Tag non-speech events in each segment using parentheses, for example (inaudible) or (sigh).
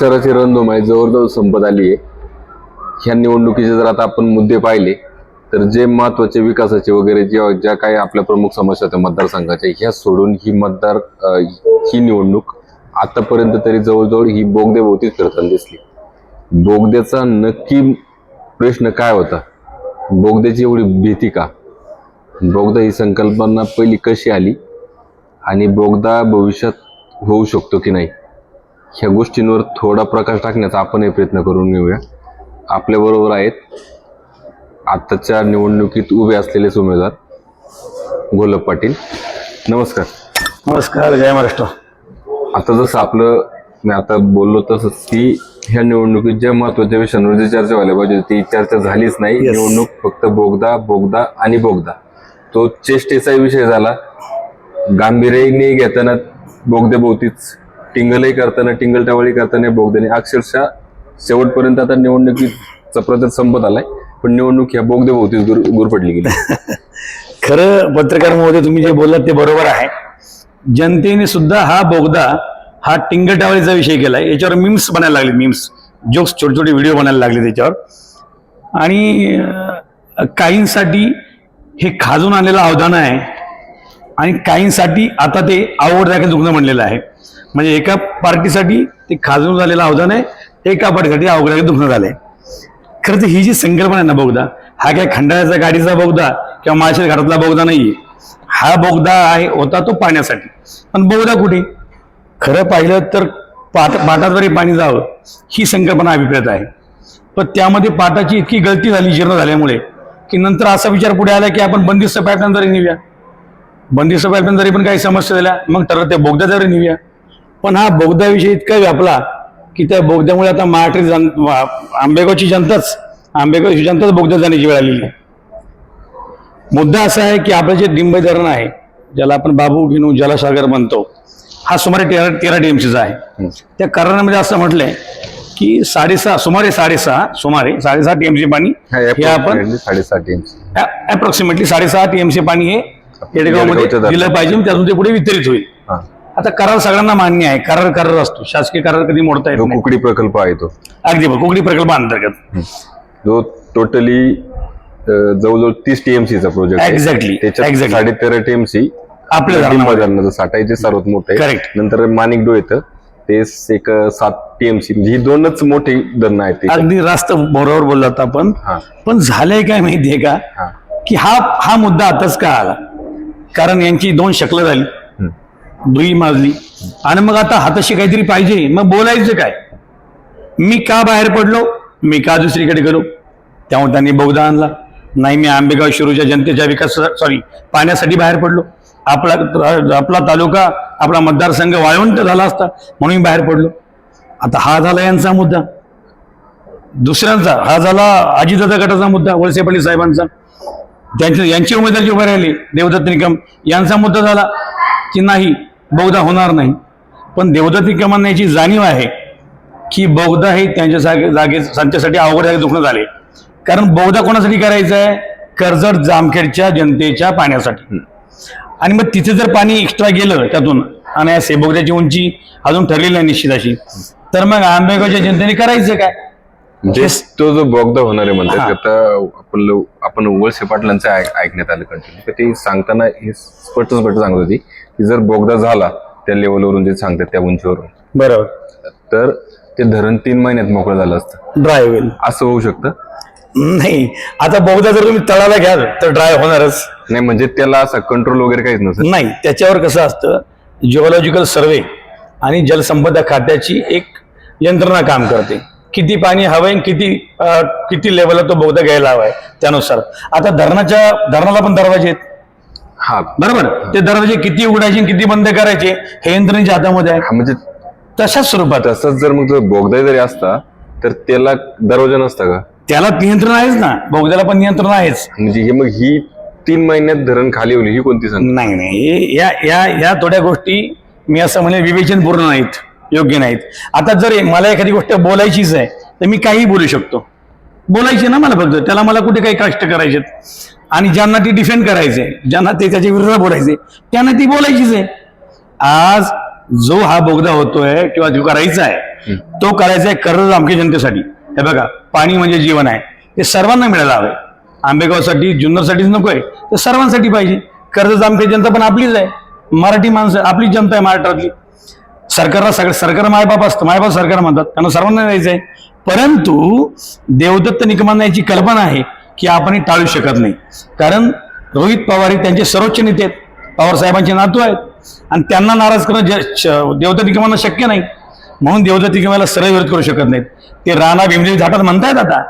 सराची आहे जवळजवळ संपत आली आहे ह्या निवडणुकीचे जर आता आपण मुद्दे पाहिले तर जे महत्त्वाचे विकासाचे वगैरे जे ज्या काही आपल्या प्रमुख समस्या होत्या मतदारसंघाच्या ह्या सोडून ही मतदार ही निवडणूक आतापर्यंत तरी जवळजवळ ही बोगद्याभोवतीच फिरताना दिसली. बोगद्याचा नक्की प्रश्न काय होता? बोगद्याची एवढी भीती का? बोगदा ही संकल्पना पहिली कशी आली? आणि बोगदा भविष्यात होऊ शकतो की नाही? ह्या गोष्टींवर थोडा प्रकाश टाकण्याचा आपणही प्रयत्न करून घेऊया. आपल्या बरोबर आहेत. आताच्या निवडणुकीत उभे असलेलेच उमेदवार गोलब पाटील. नमस्कार. नमस्कार जय महाराष्ट्र. आता जसं आपलं मी आता बोललो तसंच की ह्या निवडणुकीत ज्या महत्त्वाच्या विषयांवर जी चर्चा व्हायला पाहिजे ती चर्चा झालीच नाही. निवडणूक फक्त बोगदा बोगदा आणि बोगदा. तो चेष्टेचा विषय झाला. गांभीर्याने घेताना बोगद्याभोवतीच टिंगलही करताना टिंगल टावळी करताना बोगद्याने. अक्षरशः शेवटपर्यंत आता निवडणुकीचा प्रचार संपत आलाय पण निवडणूक ह्या बोगद्याभोवतीच गुर गुरफटली गेली. (laughs) खरं पत्रकार महोदय तुम्ही जे बोललात ते बरोबर आहे. जनतेने सुद्धा हा बोगदा हा टिंगटावळीचा विषय केलाय. याच्यावर मीम्स बनायला लागले मीम्स जोक्स छोटे छोटे व्हिडिओ बनायला लागले त्याच्यावर आणि काहींसाठी हे खाजून आलेलं अवधान आहे. आणि काहींसाठी आता ते आवड दाखल दुखणं म्हणलेलं आहे. म्हणजे एका पार्टीसाठी ते खाजून झालेलं अवधान आहे एका पार्टीसाठी अवघड दुखणं झालंय. खरं तर ही जी संकल्पना आहे ना बोगदा हा काय खंडाळ्याचा गाडीचा बोगदा किंवा माळशेर घरातला बोगदा नाहीये. हा बोगदा आहे होता तो पाण्यासाठी. पण बोगदा कुठे? खरं पाहिलं तर पाट पाटाद्वारे पाणी जावं ही संकल्पना अभिप्रेत आहे. पण त्यामध्ये पाटाची इतकी गळती झाली जीर्ण झाल्यामुळे की नंतर असा विचार पुढे आला की आपण बंदिस्त पाईपलाईनद्वारे नेऊया बंदिस्त पाईपलाईनद्वारे पण काही समस्या झाल्या मग ठरलं ते बोगद्याद्वारे नेऊया पण हा बोगद्याविषयी इतका व्यापला की त्या बोगद्यामुळे आता मराठी जन आंबेगावची जनताच आंबेगावची जनताच बोगद्यात जाण्याची वेळ आलेली आहे. मुद्दा असा आहे की आपलं जे डिंबे धरण आहे ज्याला आपण बाबू घेणू जलसागर म्हणतो हा सुमारे तेरा तेरा टीएमसीचा आहे. त्या करारामध्ये असं म्हटलंय की साडेसहा सुमारे साडेसहा सुमारे साडेसहा टीएमसी पाणी हे आपण साडेसात इंच अप्रॉक्सिमेटली साडेसहा टीएमसी पाणी हे येडगावमध्ये. दिलं पाहिजे त्यातून ते पुढे वितरित होईल. आता करार सगळ्यांना मान्य आहे. करार करार असतो. शासकीय करार कधी मोडता येत कुकडी प्रकल्प आहे तो. अगदी बरोबर. कोकणी प्रकल्पाअंतर्गत जो टोटली जवळजवळ तीस टीएमसीचा प्रोजेक्ट Exactly, त्याच्यात exactly. साडे तेरा टीएमसी आपल्या धरणामध्ये. धरणाचं साठा आहे जे सर्वात मोठं Correct. नंतर माणिकडो येतं. ते एक सात टीएमसी म्हणजे ही दोनच मोठी धरणं आहेत. अगदी रास्त बरोबर बोललात आपण. पण झालंय काय माहितीये का? की हा हा मुद्दा आताच का आला कारण यांची दोन शकलं झाली. दुई माजली आणि मग आता हाताशी काहीतरी पाहिजे. मग बोलायचं काय? मी का बाहेर पडलो? मी का दुसरीकडे गेलो? त्यामुळे त्यांनी बहुधा आणला. नाही मी आंबेगाव शिरूच्या जनतेच्या विकास सॉरी पाण्यासाठी बाहेर पडलो. आपला आपला तालुका आपला मतदारसंघ वाळवंट झाला असता. म्हणून मी बाहेर पडलो. आता हा झाला यांचा मुद्दा. दुसऱ्यांचा हा झाला अजितदादा गटाचा मुद्दा वळसे साहेबांचा. त्यांचे यांचे उमेदवार जे उभे राहिले देवदत्त निकम यांचा मुद्दा झाला की नाही? बहुधा होणार नाही. पण देवदत्त निकमांना याची जाणीव आहे की बहुधा हे त्यांच्या जागे जागे त्यांच्यासाठी अवघड जागे दुखणं झाले. कारण बहुधा कोणासाठी करायचं आहे कर्जत जामखेडच्या जनतेच्या पाण्यासाठी. आणि मग तिथे जर पाणी एक्स्ट्रा गेलं त्यातून आणि या सेबोगद्याची उंची अजून ठरलेली नाही निश्चित अशी तर मग आंबेगावच्या जनतेने करायचं काय? म्हणजे तो जो बोगदा होणार आहे म्हणतात हा. आता आपण आपण वळसे पाटलांचं ऐक- ऐकण्यात आलं कंटिन्यू तर ते सांगताना हे स्पष्ट स्पष्ट सांगत होती की जर बोगदा झाला त्या लेवलवरून जे सांगतात त्या उंचीवरून. बरोबर. तर ते धरण तीन महिन्यात मोकळं झालं असतं. ड्राय होईल. असं होऊ शकतं? नाही. आता बहुधा जर तुम्ही तळाला घ्याल तर ड्राय होणारच. नाही म्हणजे त्याला असं कंट्रोल वगैरे काहीच नसतं. नाही त्याच्यावर कसं असतं जिओलॉजिकल सर्वे आणि जलसंपदा खात्याची एक यंत्रणा काम करते. किती पाणी हवंय आणि किती अं, किती लेवलला तो बोगदा घ्यायला हवाय त्यानुसार. आता धरणाच्या धरणाला पण दरवाजे आहेत. हा. बरोबर? ते दरवाजे किती उघडायचे आणि किती बंद करायचे हे यंत्रणेच्या हातामध्ये आहे. हा म्हणजे तशाच स्वरूपात. तसंच जर मग बोगदा जरी असता तर त्याला दरवाजा नसता का? त्याला नियंत्रण आहेच ना. बोगद्याला पण नियंत्रण आहेच. म्हणजे हे मग ही तीन महिन्यात धरण खाली होईल ही कोणती संधी? नाही नाही. हे- या या या थोड्या गोष्टी मी असं म्हणेल विवेचनपूर्ण नाहीत. योग्य नाहीत. आता जर मला एखादी गोष्ट बोलायचीच आहे तर मी काही बोलू शकतो. बोलायची ना मला फक्त. त्याला मला कुठे काही कष्ट करायचे आणि ज्यांना ती डिफेंड करायचे ज्यांना ते त्याच्या विरोधात बोलायचे त्यांना ती बोलायचीच आहे. आज जो हा बोगदा होतोय किंवा जो करायचा आहे तो करायचा आहे कर्ज आमच्या जनतेसाठी. हे बघा पाणी म्हणजे जीवन आहे. ते सर्वांना मिळायला हवंय. आंबेगावसाठी जुन्नरसाठीच नको आहे तर सर्वांसाठी पाहिजे. कर्ज आमची जनता पण आपलीच आहे. मराठी माणसं आपलीच जनता आहे महाराष्ट्रातली. सरकारला सगळं सरकार मायबाप असतं. मायबाप सरकार म्हणतात. त्यांना सर्वांना द्यायचं आहे. परंतु देवदत्त निकमांना याची कल्पना आहे की आपण हे टाळू शकत नाही. कारण रोहित पवार हे त्यांचे सर्वोच्च नेते आहेत. पवार साहेबांचे नातू आहेत. आणि त्यांना नाराज करणं देवदत्त निकमांना शक्य नाही. म्हणून देवदत्त निकमाला सरळ विरोध करू शकत नाहीत. ते राणा भीमदेव झाटात म्हणतायत आता.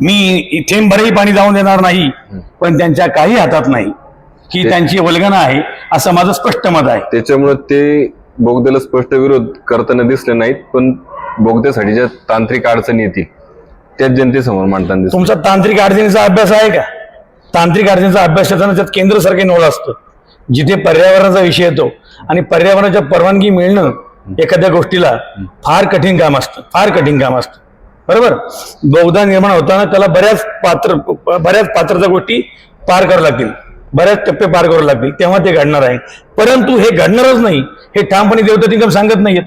मी इथे बरंही पाणी जाऊन देणार नाही. पण त्यांच्या काही हातात नाही. ही त्यांची वल्गना आहे. असं माझं स्पष्ट मत आहे. त्याच्यामुळे ते बोगद्याला स्पष्ट विरोध करताना दिसले नाहीत पण बोगद्यासाठी ज्या तांत्रिक अडचणी येतील त्याच जनतेसमोर मांडताना दिसले तुमचा तांत्रिक अडचणीचा अभ्यास आहे का? तांत्रिक अडचणीचा अभ्यास करताना त्यात केंद्र सरकार नोड असतं. जिथे पर्यावरणाचा विषय येतो आणि पर्यावरणाच्या परवानगी मिळणं एखाद्या गोष्टीला फार कठीण काम असतं फार कठीण काम असतं. बरोबर? बोगदा निर्माण होताना त्याला बऱ्याच पात्र बऱ्याच पात्रता गोष्टी पार कराव्या लागतील. बऱ्याच टप्पे पार करावे लागतील तेव्हा ते घडणार आहे. परंतु हे घडणारच नाही हे ठामपणे देवदत्त सांगत नाहीयेत.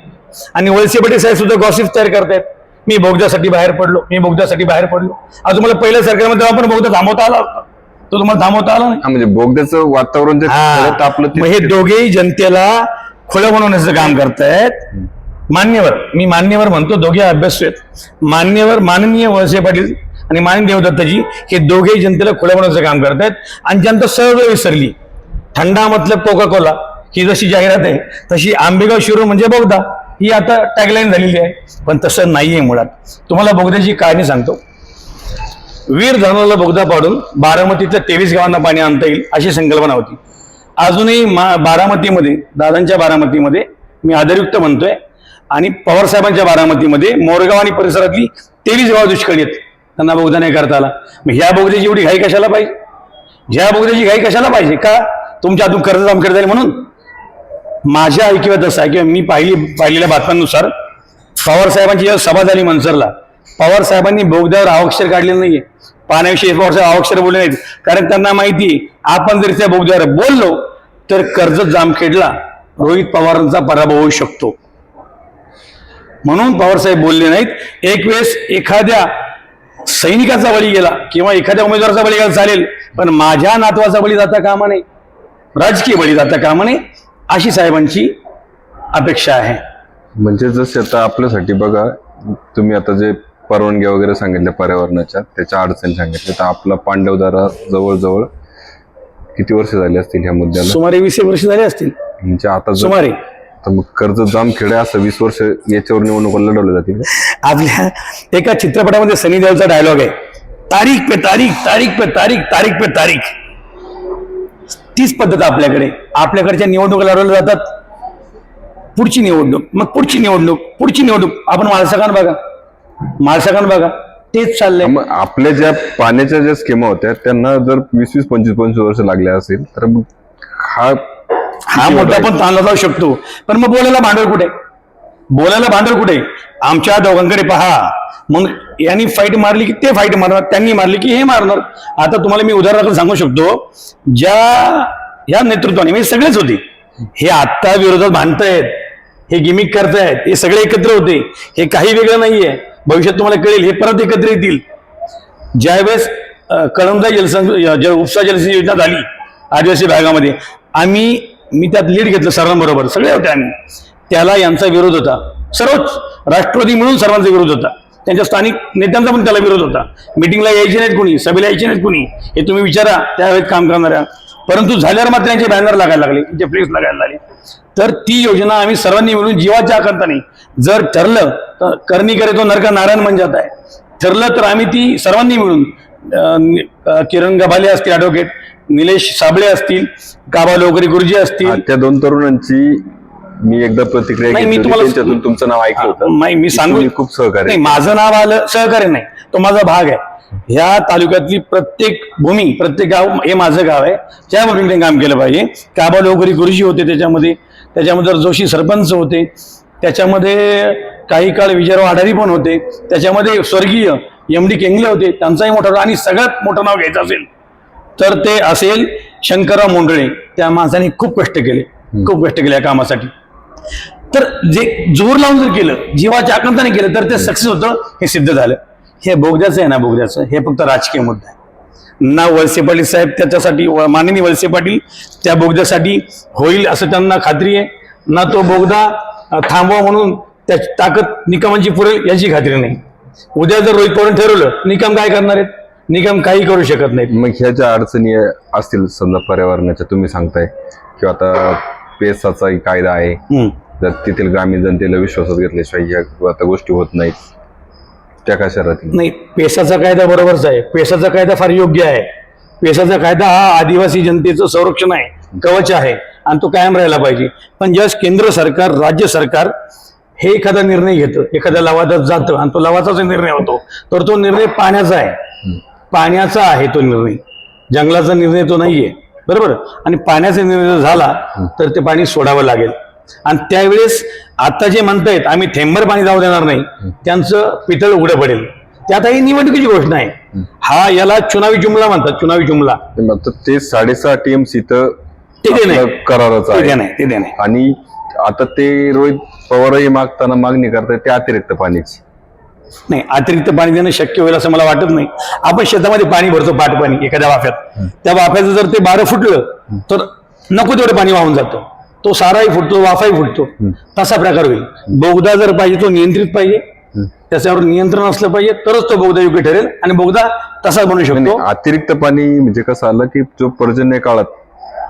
आणि वळसे पटेल साहेब सुद्धा गॉसिप तयार करतायत. मी बोगद्यासाठी बाहेर पडलो मी बोगद्यासाठी बाहेर पडलो. आज तुम्हाला पहिल्या सरकारमध्ये तेव्हा पण बोगदा थांबवता आला होता. तो तुम्हाला थांबवता आला नाही. म्हणजे बोगद्याचं वातावरण मग हे दोघेही जनतेला खुलं बनवण्याचं काम करतायत मान्यवर मी मान्यवर म्हणतो दोघे अभ्यासू आहेत. मान्यवर माननीय वळसे पाटील आणि माननीय देवदत्ताजी हे दोघेही जनतेला खुलं बनवण्याचं काम करतायत. आणि जनता सहज विसरली. थंडा मतलब कोका कोला ही जशी जाहिरात आहे तशी आंबेगाव शिरो म्हणजे बोगदा. ही आता टॅगलाईन झालेली आहे. पण तसं नाहीये मुळात. तुम्हाला बोगद्याची कहाणी सांगतो. वीर धरणाला बोगदा पाडून बारामतीतल्या तेवीस गावांना पाणी आणता येईल अशी संकल्पना होती. अजूनही मा बारामतीमध्ये दादांच्या बारामतीमध्ये मी आदरयुक्त म्हणतोय. आणि पवारसाहेबांच्या बारामतीमध्ये मोरगाव आणि परिसरातली तेवीस गाव दुष्काळी आहेत. त्यांना बोगदा नाही करता आला. मग ह्या बोगद्याची एवढी घाई कशाला पाहिजे? ह्या बोगद्याची घाई कशाला पाहिजे? का तुमच्या हातून कर्ज जामखेड जाईल म्हणून? माझ्या ऐकिवात असं आहे किंवा मी पाहिली पाहिलेल्या बातम्यांनुसार पवार साहेबांची जेव्हा सभा झाली मनसरला पवार साहेबांनी बोगद्यावर आवक्षर काढलेलं नाहीये. पाण्याविषयी पवार साहेब अवक्षर बोलले नाहीत. कारण त्यांना माहिती आहे, आपण जर त्या बोगद्यावर बोललो तर कर्ज जामखेडला रोहित पवारांचा पराभव होऊ शकतो. म्हणून पवारसाहेब बोलले नाहीत. एक वेळेस एखाद्या सैनिकाचा बळी गेला किंवा एखाद्या उमेदवाराचा बळी गेला चालेल पण माझ्या नातवाचा बळी जाता कामा नाही राजकीय बळी जाता कामा नये अशी साहेबांची अपेक्षा आहे. म्हणजे जसे आता आपल्यासाठी बघा तुम्ही आता जे परवानग्या वगैरे सांगितल्या पर्यावरणाच्या त्याच्या अडचणी सांगितल्या तर आपला पांडवदारा जवळजवळ किती वर्ष झाली असतील ह्या मुद्द्याला? सुमारे वीस वर्ष झाले असतील. म्हणजे आता सुमारे. तर मग कर्ज जामखेड असं वीस वर्ष याच्यावर निवडणुका लढवल्या जातील? आपल्या एका चित्रपटामध्ये सनी देवचा डायलॉग आहे. तारीख पे तारीख तारीख पे तारीख तारीख पे तारीख. तीच पद्धत आपल्याकडे. आपल्याकडच्या निवडणुका लढवल्या जातात. पुढची निवडणूक मग पुढची निवडणूक पुढची निवडणूक. आपण माळसाकान बघा. माळसाकान बघा. तेच चाललंय. मग आपल्या ज्या पाण्याच्या ज्या स्कीमा होत्या त्यांना जर वीस वीस पंचवीस पंचवीस वर्ष लागले असेल तर हा हा मुद्दा पण ताणला जाऊ शकतो. पण मग बोलायला भांडवल कुठे? बोलायला भांडवल कुठे? आमच्या दोघांकडे पहा. मग यांनी फाईट मारली की ते फाईट मारणार त्यांनी मारली की हे मारणार. आता तुम्हाला मी उदाहरणार्थ सांगू शकतो. ज्या या नेतृत्वाने म्हणजे सगळेच होते. हे आत्ता विरोधात भांडतायत हे गिमिक करतायत हे सगळे एकत्र होते. हे काही वेगळं नाहीये. भविष्यात तुम्हाला कळेल हे परत एकत्र येतील. ज्यावेळेस कळमदा जलसंच ज- उपसा जलसिंच योजना झाली आदिवासी भागामध्ये आम्ही मी त्यात लीड घेतलं सर्वांबरोबर. सगळे होते आम्ही. त्याला यांचा विरोध होता. सर्वच राष्ट्रवादी मिळून सर्वांचा विरोध होता. त्यांच्या स्थानिक नेत्यांचा पण त्याला विरोध होता. मिटिंगला यायचे नाहीत कुणी सभेला यायचे नाहीत कुणी हे तुम्ही विचारा त्यावेळेस काम करणाऱ्या. परंतु झाल्यावर मात्र त्यांचे बॅनर लागायला लागले त्यांचे फ्लेक्स लागायला लागले. तर ती योजना आम्ही सर्वांनी मिळून जीवाच्या आकांताने जर ठरलं तर करणी करे तो नरका नारायण म्हणजे आहे ठरलं तर आम्ही ती सर्वांनी मिळून किरण गभाले असते ॲडव्होकेट निलेश साबळे असतील काबा लोकरी गुरुजी असतील. त्या दोन तरुणांची मी एकदा प्रतिक्रिया नाही, मी घेतली होती. तुम्हाला- त्यांच्यातून तुमचं नाव ऐकलं होतं. नाही मी सांगू तुम्ही खूप सहकार्य नाही माझं नाव आलं सहकार्य नाही तो माझा भाग आहे. ह्या तालुक्यातली प्रत्येक भूमी प्रत्येक गाव हे माझं गाव आहे. त्या भूमीने काम केलं पाहिजे. काबा लोकरी गुरुजी होते त्याच्यामध्ये. त्याच्यामध्ये जोशी सरपंच होते त्याच्यामध्ये काही काळ विजयराव आढारी पण होते. त्याच्यामध्ये स्वर्गीय एम डी केंगले होते. त्यांचाही मोठा आणि सगळ्यात मोठं नाव घ्यायचं असेल तर ते असेल शंकरराव मोंडळे. त्या माणसाने खूप कष्ट केले. खूप कष्ट केले या कामासाठी. तर जे जोर लावून जर केलं जीवाच्या आकांताने केलं तर ते सक्सेस होतं हे सिद्ध झालं. हे बोगद्याचं आहे ना बोगद्याचं? हे फक्त राजकीय मुद्दा आहे. ना वळसे पाटील साहेब त्याच्यासाठी माननीय वळसे पाटील त्या बोगद्यासाठी होईल असं त्यांना खात्री आहे. ना तो बोगदा थांबवा म्हणून त्याची ताकद निकमांची पुरेल याची खात्री नाही. उद्या जर रोहित पवार ठरवलं निकम काय करणार आहेत? निकम काही करू शकत नाहीत. मग ह्या ज्या अडचणी असतील समजा पर्यावरणाच्या तुम्ही सांगताय किंवा आता पेसाचा कायदा आहे. जर तेथील ग्रामीण जनतेला विश्वासात घेतल्याशिवाय ह्या आता गोष्टी होत नाहीत त्या कशा राहतील? नाही पेसाचा कायदा बरोबरच आहे. पेसाचा कायदा फार योग्य आहे. पेसाचा कायदा हा आदिवासी जनतेचं संरक्षण आहे कवच आहे आणि तो कायम राहायला पाहिजे. पण ज्यावेळेस केंद्र सरकार राज्य सरकार हे एखादा निर्णय घेतं एखाद्या लवादात जातं आणि तो लवाचाच निर्णय होतो तर तो निर्णय पाण्याचा आहे. पाण्याचा आहे तो निर्णय. जंगलाचा निर्णय तो नाहीये. बरोबर? आणि पाण्याचा निर्णय जर झाला तर ते पाणी सोडावं लागेल. आणि त्यावेळेस आता जे म्हणतायत आम्ही थेंबर पाणी जाऊ देणार नाही त्यांचं पितळ उघडं पडेल. त्यात ही निवडणुकीची घोषणा आहे. हा याला चुनावी जुमला म्हणतात चुनावी जुमला. ते साडेसहा टीएमसी तर करारच. आणि आता ते रोहित पवारही मागताना मागणी करतायत ते अतिरिक्त पाण्याची नाही अतिरिक्त पाणी देणं शक्य होईल असं मला वाटत नाही. आपण शेतामध्ये पाणी भरतो पाट पाणी एखाद्या वाफ्यात. त्या वाफ्याचं जर ते बारं फुटलं तर नको तेवढं पाणी वाहून जातं. तो साराही फुटतो वाफाही फुटतो. तसा प्रकार होईल. बोगदा जर पाहिजे तो नियंत्रित पाहिजे. त्याच्यावर नियंत्रण असलं पाहिजे तरच तो बोगदा योग्य ठरेल आणि बोगदा तसा बनू शकतो. अतिरिक्त पाणी म्हणजे कसं आलं की जो पर्जन्य काळात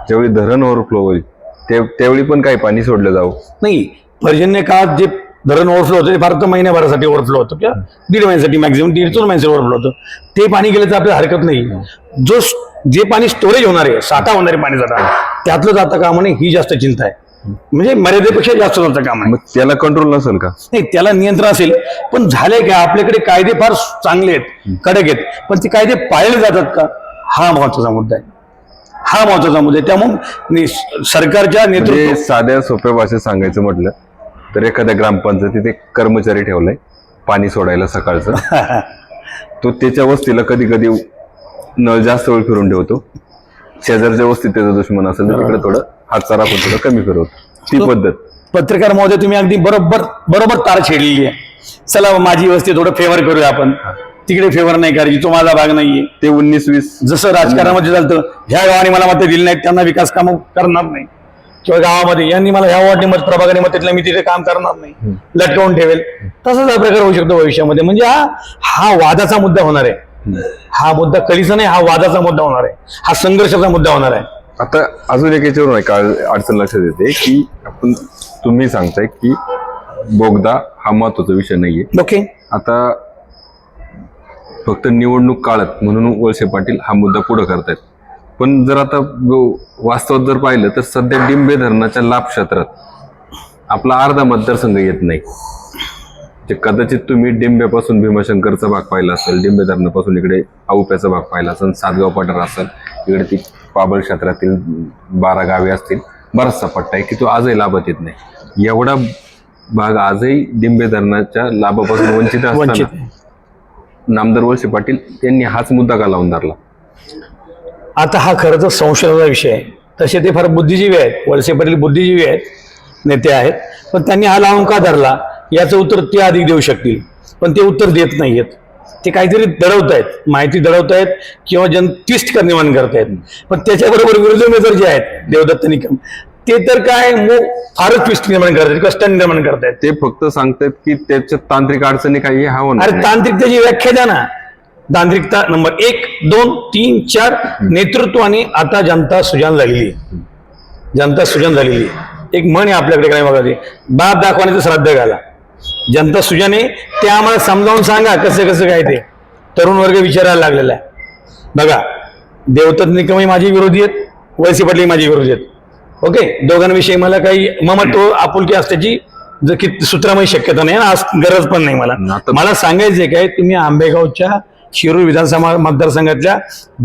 ज्यावेळी धरण ओव्हरफ्लो होईल ते- त्यावेळी पण काही पाणी सोडलं जावं. नाही पर्जन्य काळात जे धरण ओव्हरफ्लो होतं ते फार तर महिन्याभरासाठी ओव्हरफ्लो होतं. किंवा दीड महिन्यासाठी मॅक्झिमम दीड दोन महिन्यासाठी ओव्हरफ्लो होतं. ते पाणी गेलं तर आपल्याला हरकत नाही. जो जे पाणी स्टोरेज होणार आहे साठा होणार पाणी साठा त्यातलं जाता कामा नये ही जास्त चिंता आहे. म्हणजे मर्यादेपेक्षा जास्त जातं काम आहे. त्याला कंट्रोल नसेल का? नाही त्याला नियंत्रण असेल. पण झालंय का? आपल्याकडे कायदे फार चांगले आहेत कडक आहेत. पण ते कायदे पाळले जातात का? हा महत्त्वाचा मुद्दा आहे. हा महत्त्वाचा मुद्दा आहे. त्यामुळे सरकारच्या म्हणजे नेतृत्व साध्या सोप्या भाषेत सांगायचं म्हटलं तर एखाद्या ग्रामपंचायतीत एक कर्मचारी ठेवलाय पाणी सोडायला सकाळचं. (laughs) तो त्याच्या वस्तीला कधी कधी नळ जास्त वेळ फिरून ठेवतो. शेजारच्या वस्तीत त्याचा दुश्मन असेल तर तिकडे थोडं हातचा राखून थोडं कमी फिरवतो. ती पद्धत. पत्रकार महोदय तुम्ही अगदी बरोबर बरोबर तार छेडलेली आहे. चला माझी वस्ती थोडं फेवर करूया आपण. तिकडे फेवर नाही करायची तो माझा भाग नाहीये. ते उन्नीस वीस जसं राजकारणामध्ये चालतं ह्या गावाने मला मतं दिली नाहीत त्यांना विकास कामं करणार नाही. किंवा गावामध्ये. यांनी मला ह्या वॉर्डने मत प्रभागाने मत दिलं मी तिथे काम करणार नाही. लटकवून ठेवेल. तसाच हा प्रकार होऊ शकतो भविष्यामध्ये. म्हणजे हा हा वादाचा मुद्दा होणार आहे. हा मुद्दा कलीचा नाही हा वादाचा मुद्दा होणार आहे. हा संघर्षाचा मुद्दा होणार आहे. आता अजून एक याच्यावरून एक अड- अडचण लक्षात येते की आपण तुम्ही सांगताय की बोगदा हा महत्त्वाचा विषय नाहीये. ओके. आता फक्त निवडणूक काळात म्हणून वळसे पाटील हा मुद्दा पुढे करतायत. पण जर आता वास्तवात जर पाहिलं तर सध्या डिंबे धरणाच्या लाभ क्षेत्रात आपला अर्धा मतदारसंघ येत नाही. जे कदाचित तुम्ही डिंब्यापासून भीमाशंकरचा भाग पाहिला असेल डिंबे धरणापासून इकडे आउप्याचा भाग पाहिला असेल सातगाव पठार असेल इकडे ती पाबळ क्षेत्रातील बारा गावे असतील बराचसा पट्टा आहे की तो आजही लाभत येत नाही. एवढा भाग आजही डिंबे धरणाच्या लाभापासून वंचित वंचित असताना नामदार वळसे पाटील यांनी हाच मुद्दा का लावून धरला? आता हा खरं तर संशोधनाचा विषय आहे. तसे ते फार बुद्धिजीवी आहेत. वळसे पाटील बुद्धिजीवी आहेत नेते आहेत. पण त्यांनी हा लावून का धरला? याचं उत्तर ते अधिक देऊ शकतील. पण ते उत्तर देत नाहीयेत. ते काहीतरी दडवत आहेत माहिती दडवत आहेत किंवा जन ट्विस्ट कर निर्माण करत आहेत पण त्याच्याबरोबर विरोधी उमेदवार जे आहेत देवदत्त निकम ते तर काय मो- फारच ट्विस्ट निर्माण करतात किंवा स्टन निर्माण करतायत. ते फक्त सांगतायत की त्याच्या तांत्रिक अडचणी काही हा होणार अरे नाही. तांत्रिकतेची व्याख्या द्या ना. तांत्रिकता नंबर एक दोन तीन चार नेतृत्वाने आता जनता सुजान झालेली. आहे जनता सुजान झालेली. आहे एक म्हण आहे आपल्याकडे काय बघा ते. बाप दाखवण्याचं श्राद्ध घाला. जनता सुजान आहे ते आम्हाला समजावून सांगा कसं कसं काय ते. तरुण वर्ग विचारायला लागलेला आहे. बघा देवदत्त निकमही माझे विरोधी आहेत वळसे पाटील माझे विरोधी आहेत. ओके? दोघांविषयी मला काही ममत्व आपुलकी असल्याची जर की सूत्रामध्ये शक्यता नाही आज गरज पण नाही मला. मला सांगायचंय काय तुम्ही आंबेगावच्या शिरूर विधानसभा मतदारसंघातल्या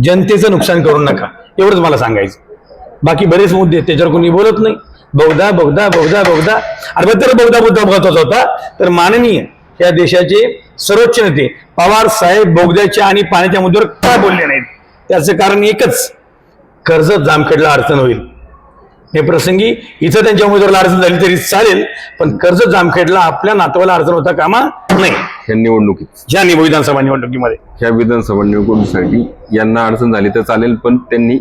जनतेचं नुकसान करू नका. एवढंच मला सांगायचं. बाकी बरेच मुद्दे त्याच्यावर कोणी बोलत नाही. बहुधा बहुधा बहुधा बहुधा. अरे तर बहुधा मुद्दा महत्त्वाचा होता. तर माननीय या देशाचे सर्वोच्च नेते पवार साहेब बोगद्याच्या आणि पाण्याच्या मुद्द्यावर का बोलले नाहीत? त्याचं कारण एकच. कर्ज जामखेडला अडचण होईल. हे प्रसंगी इथं त्यांच्या उमेदवाराला अडचण झाली तरी चालेल पण कर्ज जामखेडला आपल्या नातवाला अडचण होता कामा नाही ह्या निवडणुकीत. ज्या नि- विधानसभा निवडणुकीमध्ये. ह्या विधानसभा निवडणुकीसाठी यांना अडचण झाली तर चालेल पण त्यांनी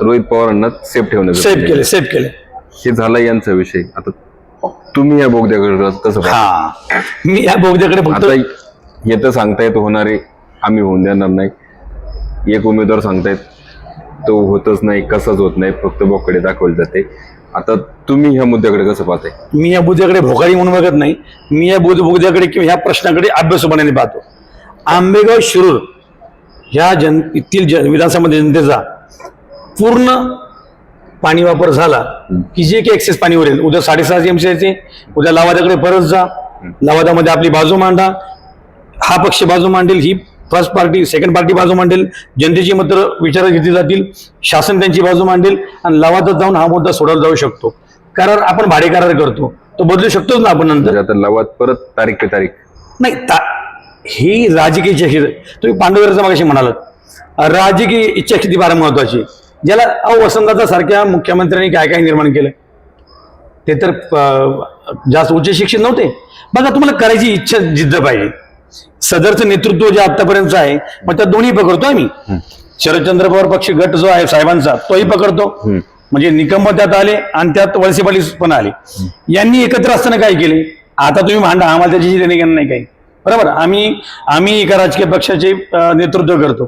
रोहित पवारांना सेफ ठेवण्याचं सेव्ह केले सेव्ह केले. हे झाला यांचा विषय. आता तुम्ही या बोगद्याकडे कसं पाहता? हा. मी या बोगद्याकडे फक्त आता येत होणारे आम्ही होऊन देणार नाही. एक उमेदवार सांगतायत तो होतच नाही कसंच होत नाही फक्त बोकडे दाखवले जाते. आता तुम्ही ह्या मुद्द्याकडे कसं पाहताय? मी या बुद्ध्याकडे भोकाळी म्हणून बघत नाही. मी या बुद्ध बुद्ध्याकडे किंवा ह्या प्रश्नाकडे अभ्यासपणाने पाहतो. आंबेगाव शिरूर ह्या जन येथील जन विधानसभा जनतेचा पूर्ण पाणी वापर झाला की जे काही एक्सेस पाणी उरेल उद्या साडेसहा एमसीचे उद्या लावाद्याकडे परत जा. लावाद्यामध्ये आपली बाजू मांडा. हा पक्ष बाजू मांडेल ही फर्स्ट पार्टी सेकंड पार्टी बाजू मांडेल. जनतेची मतं विचारात घेतली जातील. शासन त्यांची बाजू मांडेल. आणि लवादात जाऊन हा मुद्दा सोडवला जाऊ शकतो. करार आपण भाडे करार करतो. तो बदलू शकतोच ना आपण नंतर. म्हणजे आता लवाद परत तारीख पे तारीख. नाही ता ही राजकीय इच्छा शक्ती तुम्ही पांडुरंगाचं मागाशी म्हणालात. राजकीय इच्छा किती फार महत्वाची. ज्याला अहो वसंताचा सारख्या मुख्यमंत्र्यांनी काय काय निर्माण केलं? ते तर जास्त उच्च शिक्षण नव्हते. बघा तुम्हाला करायची इच्छा जिद्द पाहिजे. सदरचं नेतृत्व जे आतापर्यंत आहे मग त्या दोन्ही पकडतो आम्ही. शरदचंद्र पवार पक्ष गट जो आहे साहेबांचा तोही पकडतो. म्हणजे निकंब त्यात आले आणि त्यात वळसे पाटील पण आले. यांनी एकत्र असताना काय केले? आता तुम्ही मांडा आम्हाला त्याची देणे घेणं नाही काही. बरोबर? आम्ही आम्ही एका राजकीय पक्षाचे नेतृत्व करतो.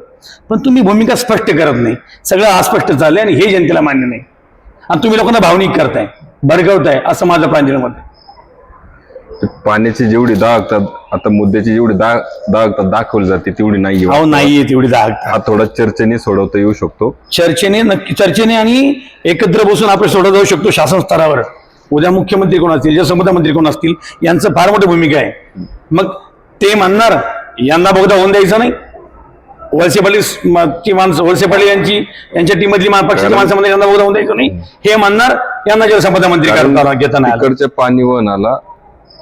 पण तुम्ही भूमिका स्पष्ट करत नाही. सगळं अस्पष्ट चाललंय आणि हे जनतेला मान्य नाही. आणि तुम्ही लोकांना भावनिक करताय भडकवताय असं माझं प्रांजळ मत आहे. ते पाण्याची जेवढी दागतात आता मुद्द्याची जेवढी दाग दागतात दाखवली जाते तेवढी नाही अहो नाहीये तेवढी दाग हा थोडा चर्चेने सोडवता येऊ शकतो. चर्चेने नक्की चर्चेने आणि एकत्र बसून आपण सोडत जाऊ शकतो शासन स्तरावर. उद्या मुख्यमंत्री कोण असतील जलसंपदा मंत्री कोण असतील यांचं फार मोठी भूमिका आहे. मग ते म्हणणार यांना बघता होऊन द्यायचं नाही. वळसे पाटील म- ची माणसं वळसे पाटील यांची यांच्या टीम मधली मा- पक्षाची माणसं म्हणजे यांना बघता होऊन द्यायचं नाही. हे म्हणणार यांना जलसंपदा मंत्री करताना घेताना आलं. तिकडच्या पाणी वनाला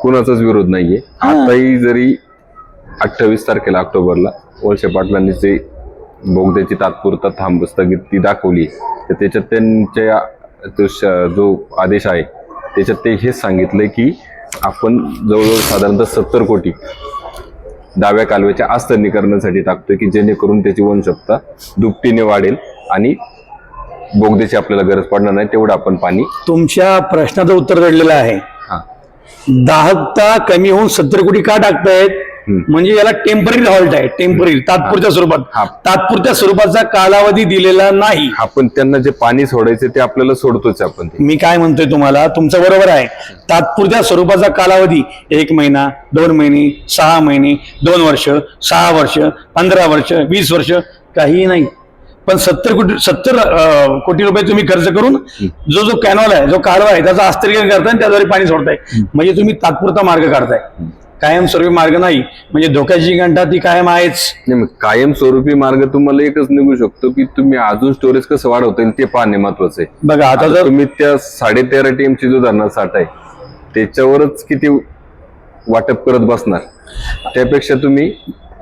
कुणाचाच विरोध नाहीये. आताही जरी अठ्ठावीस तारखेला ऑक्टोबरला वळसे पाटलांनी जे बोगद्याची तात्पुरता थांब स्थगिती दाखवली तर त्याच्यात त्यांच्या तो जो आदेश आहे त्याच्यात ते हेच सांगितलंय की आपण जवळजवळ साधारणतः सत्तर कोटी डाव्या कालव्याच्या आस्तरणीकरणासाठी टाकतोय की जेणेकरून त्याची वनक्षमता दुपटीने वाढेल आणि बोगद्याची आपल्याला गरज पडणार नाही तेवढं आपण पाणी तुमच्या प्रश्नाचं उत्तर दडलेलं आहे. दाहकता कमी होऊन सत्तर कोटी का टाकतायत? म्हणजे याला टेंपररी हॉल्ट आहे टेंपररी तात्पुरत्या. स्वरूपात. तात्पुरत्या स्वरूपाचा कालावधी दिलेला नाही. आपण त्यांना जे पाणी सोडायचे ते आपल्याला सोडतोच आपण ते. मी काय म्हणतोय तुम्हाला तुमचं बरोबर आहे. तात्पुरत्या स्वरूपाचा कालावधी एक महिना दोन महिने सहा महिने दोन वर्ष सहा वर्ष पंधरा वर्ष वीस वर्ष काही नाही. पण सत्तर कोटी सत्तर कोटी रुपये तुम्ही खर्च करून जो जो कॅनॉल आहे जो कालवा आहे त्याचं आस्तरीकरण करताय आणि त्याद्वारे पाणी सोडताय. म्हणजे तुम्ही तात्पुरता मार्ग काढताय. कायमस्वरूपी मार्ग नाही म्हणजे धोक्याची घंटा ती कायम आहेच. कायमस्वरूपी मार्ग तुम्हाला एकच निघू शकतो की तुम्ही अजून स्टोरेज कसं वाढवता येईल ते पाहणे महत्वाचं आहे. बघा आता जर तुम्ही त्या साडे तेरा टीएमची जो धरणार साठ आहे त्याच्यावरच किती वाटप करत बसणार? त्यापेक्षा तुम्ही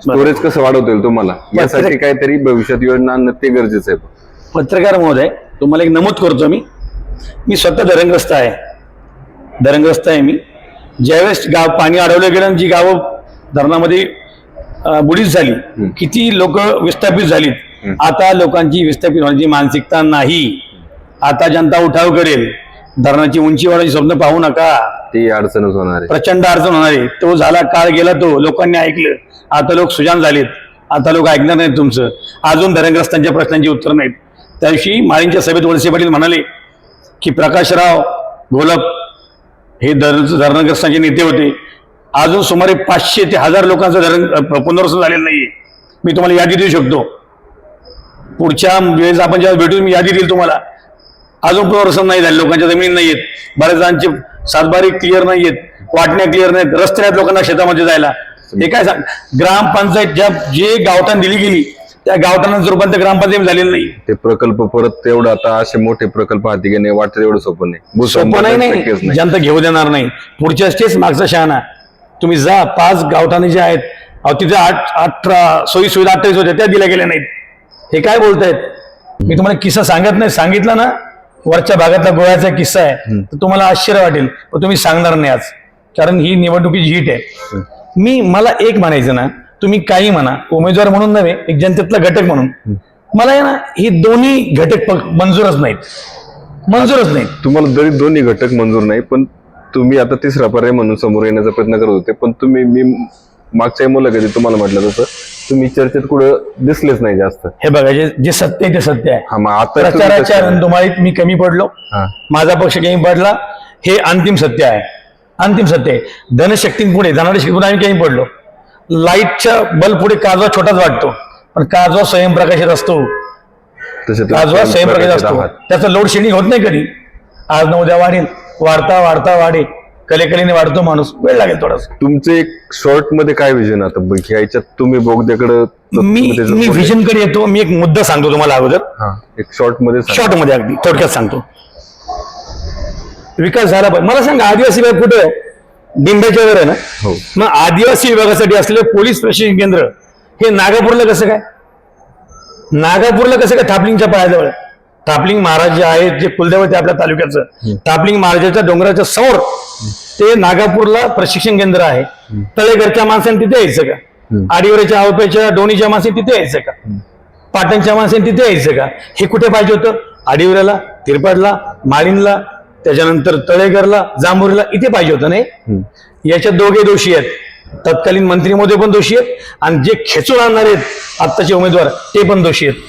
स्टोरेज कसं वाढवता येईल तुम्हाला यासाठी काहीतरी भविष्यात योजना आणणं ते गरजेचं आहे. पत्रकार महोदय तुम्हाला एक नमूद करतो मी. मी स्वतः धरणग्रस्त आहे. धरणग्रस्त आहे मी. ज्यावेळेस गाव पाणी अडवलं गेलं जी गावं धरणामध्ये अं, बुडीत झाली किती लोक विस्थापित झालीत. आता लोकांची विस्थापित होण्याची मानसिकता नाही. आता जनता उठाव करेल. धरणाची उंची वाढायची स्वप्न पाहू नका. ते अडचणच होणार आहे. प्रचंड अडचण होणार आहे. तो झाला काळ गेला तो. लोकांनी ऐकलं. आता लोक सुजान झालेत. आता लोक ऐकणार नाहीत तुमचं. अजून धरणग्रस्तांच्या प्रश्नांची उत्तर नाहीत. त्या दिवशी माळींच्या सभेत वळसे पाटील म्हणाले की प्रकाशराव घोलप हे धरण धरणग्रस्तांचे नेते होते. अजून सुमारे पाचशे ते हजार लोकांचं धरण पुनर्वसन झालेलं नाहीये. मी तुम्हाला यादी देऊ शकतो. पुढच्या वेळेस आपण जेव्हा भेटून मी यादी देईल तुम्हाला. अजून पुनर्वसन नाही झाले? लोकांच्या जमिनी नाहीयेत बऱ्याच जणांचे सातबारी क्लिअर नाहीयेत वाटण्या क्लिअर नाहीत. रस्ते नाहीत लोकांना शेतामध्ये जायला. हे काय सांग? ग्रामपंचायत ज्या जे गावठाण दिली गेली त्या गावठाणाचं रूपांतर ग्रामपंचायत झालेलं नाही. ते प्रकल्प परत तेवढं आता असे मोठे प्रकल्प हाती घेणे वाटतं एवढं सोपं नाही. सोपं नाही नाही. जनता घेऊ देणार नाही. पुढच्या स्टेज मागचा शहाणा. तुम्ही जा पाच गावठाणे जे आहेत तिथे आठ अठरा सोयी सुविधा अठ्ठावीस होत्या त्या दिल्या गेल्या नाहीत. हे काय बोलतायत? मी तुम्हाला किस्सा सांगत नाही सांगितलं ना वरच्या भागातला गोळ्याचा किस्सा आहे. तर तुम्हाला आश्चर्य वाटेल. पण तुम्ही सांगणार नाही आज. कारण ही निवडणुकीची हिट आहे. मी मला एक म्हणायचं ना तुम्ही काही म्हणा. उमेदवार म्हणून नव्हे एक जनतेतला घटक म्हणून. मला आहे ना ही दोन्ही घटक मंजूरच नाहीत. मंजूरच नाहीत. तुम्हाला जरी दोन्ही घटक मंजूर नाही पण तुम्ही आता तिसरा पर्याय म्हणून समोर येण्याचा प्रयत्न करत होते. पण तुम्ही मी मागच्या मुलाखतीत तुम्हाला म्हटलं तसं तुम्ही चर्चेत कुठं दिसलेच नाही जास्त. हे बघा जे जे सत्य आहे ते सत्य आहे. हा मग आता तुम्ही प्रचाराच्या कसं- रणधुमाळीत मी कमी पडलो. हा. माझा पक्ष कमी पडला. हे अंतिम सत्य आहे. अंतिम सत्य आहे. धनशक्तींपुढे धनाढ्य शक्तीपुढे आम्ही कमी पडलो. लाईटच्या बल्ब पुढे काजवा छोटाच वाटतो. पण काजवा स्वयंप्रकाशित असतो. तसे तुम्ही काजवा स्वयंप्रकाशित स्वयंप्रकाशित असतो. आहात. त्याचं लोड शेडिंग होत नाही कधी. आज न उद्या वाढेल. वाढता वाढता वाढेल. कलेकलेने वाढतो माणूस वेळ लागेल थोडासा. तुमचे एक शॉर्टमध्ये काय विजन आता बघ, ह्याच्यात तुम्ही बोगद्याकडं मी मी. व्हिजनकडे येतो मी एक मुद्दा सांगतो तुम्हाला अगोदर. हा एक शॉर्टमध्ये सांगा. शॉर्टमध्ये अगदी थोडक्यात सांगतो. विकास झाला पाहिजे. मला सांगा आदिवासी विभाग कुठे डिंब्याच्या वर आहे ना? हो. मग आदिवासी विभागासाठी असलेले पोलीस प्रशिक्षण केंद्र हे नागापूरला कसं काय? नागापूरला कसं काय थापलिंगच्या पायाजवळ थापलिंग महाराज जे आहेत जे कुलदैवत आहे आपल्या तालुक्याचं थापलिंग महाराजाच्या डोंगराच्या समोर ते नागापूरला प्रशिक्षण केंद्र आहे. तळेघरच्या माणसांनी तिथे यायचं का? आडिवऱ्याच्या आवप्याच्या डोणीच्या माणसांनी तिथे यायचं का? पाटणच्या माणसांनी तिथे यायचं का? हे कुठे पाहिजे होतं? आडिवऱ्याला तिरपाडला माळीनला त्याच्यानंतर तळेघरला जांभुरीला इथे पाहिजे होतं नाही. याच्यात दोघे दोषी आहेत. तत्कालीन मंत्री मोदी पण दोषी आहेत. आणि जे खेचून आणणार आहेत आत्ताचे उमेदवार ते पण दोषी आहेत.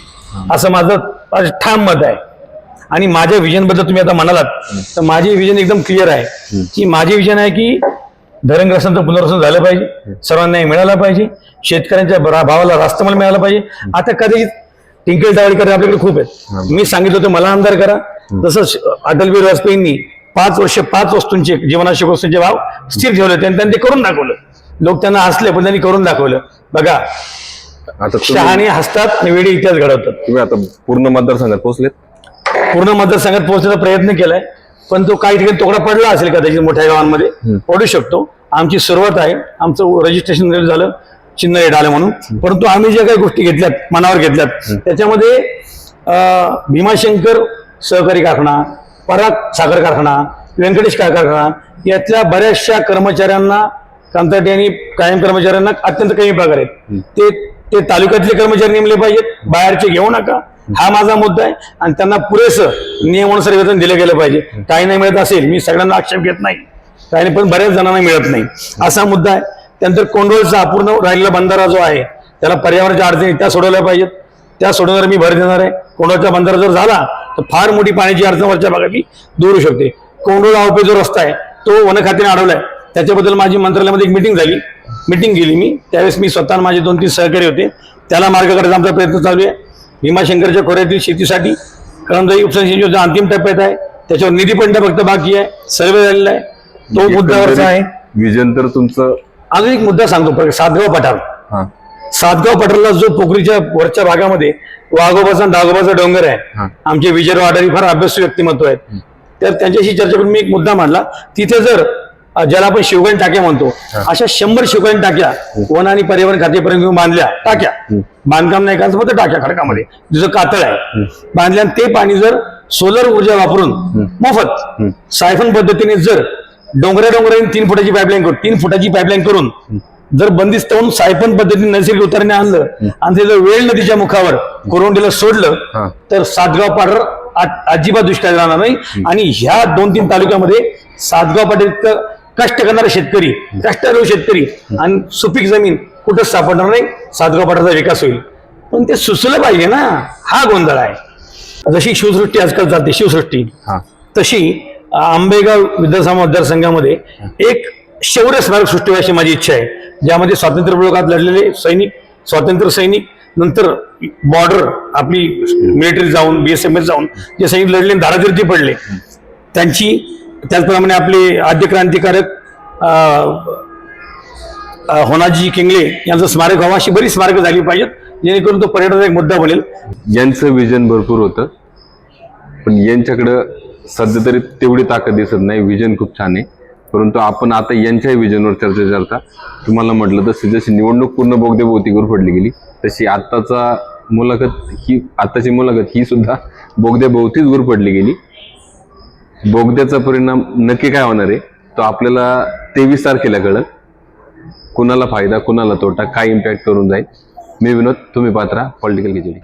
असं माझं ठाम मत आहे. आणि माझ्या विजनबद्दल तुम्ही आता म्हणालात तर माझी विजन एकदम क्लिअर आहे. की माझी विजन आहे की धरणग्रस्तांचं पुनर्वसन झालं पाहिजे सर्वांना मिळाला पाहिजे शेतकऱ्यांच्या भावाला रास्तमाल मिळाला पाहिजे. आता कदाचित टिंकल टावळीकर आपल्याकडे खूप आहेत. मी सांगितलं होतं मला आमदार करा. श- अटल बिहारी वाजपेयींनी पाच वर्ष पाच वस्तूंचे जीवनावश्यक वस्तूंचे भाव स्थिर ठेवले होते आणि त्यांनी ते करून दाखवलं. लोक त्यांना हसले पण त्यांनी करून दाखवलं. बघा आता शहाणे हसतात वेळी इतिहास घडवतात. तुम्ही आता पूर्ण मतदारसंघात पोहोचलेत? पूर्ण मतदारसंघात पोहोचण्याचा प्रयत्न केलाय पण तो काही ठिकाणी तोकडा पडला असेल कदाचित मोठ्या गावांमध्ये? पडू शकतो. आमची सुरुवात आहे. आमचं रजिस्ट्रेशन झालं चिन्ह रेट आलं म्हणून. परंतु आम्ही ज्या काही गोष्टी घेतल्यात मनावर घेतल्यात त्याच्यामध्ये अं, भीमाशंकर सहकारी कारखाना पराग साखर कारखाना व्यंकटेश कारखाना यातल्या बऱ्याचशा कर्मचाऱ्यांना कंत्राटी आणि कायम कर्मचाऱ्यांना अत्यंत कमी पगार आहेत. ते ते तालुक्यातले कर्मचारी नेमले पाहिजेत. बाहेरचे घेऊ नका. हा माझा मुद्दा आहे. आणि त्यांना पुरेसं नियमानुसार वेतन दिलं गेलं पाहिजे. काही नाही मिळत असेल मी सगळ्यांना आक्षेप घेत नाही. काही नाही, पण बऱ्याच जणांना मिळत नाही. असा मुद्दा आहे. त्यानंतर कोंडोळचा अपूर्ण राहिलेला बंधारा जो आहे त्याला पर्यावरणाच्या अडचणी त्या सोडवल्या पाहिजेत. त्या सोडवण्यावर मी भर देणार आहे. कोंडोळचा बंधारा जर झाला तर फार मोठी पाण्याची अडचण वरच्या भागाची दूर होऊ शकते. कोंडोळ आवपे जो रस्ता आहे तो वन खात्याने अडवलाय. त्याच्याबद्दल माझी मंत्रालयामध्ये एक मिटिंग झाली. मिटिंग गेली मी. त्यावेळेस मी स्वतः माझे दोन तीन सहकारी होते. त्याला मार्ग काढायचा आमचा प्रयत्न चालू आहे. भीमाशंकरच्या खोऱ्यातील शेतीसाठी कळमदाई उपसिंचन योजना अंतिम टप्प्यात आहे. त्याच्यावर निधी पण फक्त बाकी आहे. सर्वे झालेला आहे. तो मुद्द्यावरचा आहे. विजन तर तुमचं अजून एक मुद्दा सांगतो. पर- सातगाव पठार. सातगाव पठारला जो पोखरीच्या वरच्या भागामध्ये वाघोबाचा आणि डागोबाचा डोंगर हा. आहे आमचे विजय वाडारी फार अभ्यासू व्यक्तिमत्व आहेत. तर त्यांच्याशी चर्चा करून मी एक मुद्दा मांडला. तिथे जर ज्याला आपण शिवगण टाक्या म्हणतो अशा शंभर शिवगण टाक्या वन आणि पर्यावरण खात्यापर्यंत घेऊन बांधल्या टाक्या. बांधकाम नाही करायचं फक्त टाक्या खडकामध्ये. जिथं कातळ आहे. बांधल्या ते पाणी जर सोलर ऊर्जा वापरून मोफत सायफन पद्धतीने जर डोंगऱ्या डोंगराने तीन फुटाची पाईपलाईन करून तीन फुटाची पाईपलाईन करून जर बंदिस्त होऊन सायफन पद्धतीने नैसर्गिक उतरणे आणलं आणि ते जर वेळ नदीच्या मुखावर कोरोंडीला. सोडलं तर सातगाव पाडर अजिबात दुष्काळ राहणार नाही. आणि ह्या दोन तीन तालुक्यामध्ये सातगाव इतकं कष्ट करणारे शेतकरी कष्टाळू शेतकरी आणि सुपीक जमीन कुठंच सापडणार नाही सातगाव विकास होईल. पण ते सुचलं पाहिजे ना हा गोंधळ आहे. जशी शिवसृष्टी आजकाल चालते शिवसृष्टी. तशी आंबेगाव विधानसभा मतदारसंघामध्ये एक शौर्य स्मारक सृष्टी व्हायची माझी इच्छा आहे ज्यामध्ये स्वातंत्र्य विरोधात लढलेले सैनिक स्वातंत्र्य सैनिक नंतर बॉर्डर आपली मिलिटरी जाऊन बीएसएफ जाऊन जे सैनिक लढले दारातीर्थी पडले त्यांची त्याचप्रमाणे आपले आद्य क्रांतिकारक होनाजी किंगले यांचं स्मारक व्हावं अशी बरीच स्मारकं झाली पाहिजेत जेणेकरून तो पर्यटनाचा एक मुद्दा बनेल. यांचं विजन भरपूर होतं पण यांच्याकडं सध्या तरी तेवढी ताकद दिसत नाही. विजन खूप छान आहे. परंतु आपण आता यांच्याही विजनवर चर्चा करता. तुम्हाला म्हटलं तसं जशी निवडणूक पूर्ण बोगदेभोवती पडली गेली तशी आत्ताचा मुलाखत ही आत्ताची मुलाखत ही सुद्धा बोगद्याभोवतीच गुरफडली गेली. बोगद्याचा परिणाम नक्की काय होणार आहे? तो आपल्याला तेवीस तारखेला कळत कुणाला फायदा कुणाला तोटा काय इम्पॅक्ट करून जाईल? मी विनोद तुम्ही पात्रा पॉलिटिकल खिचडी.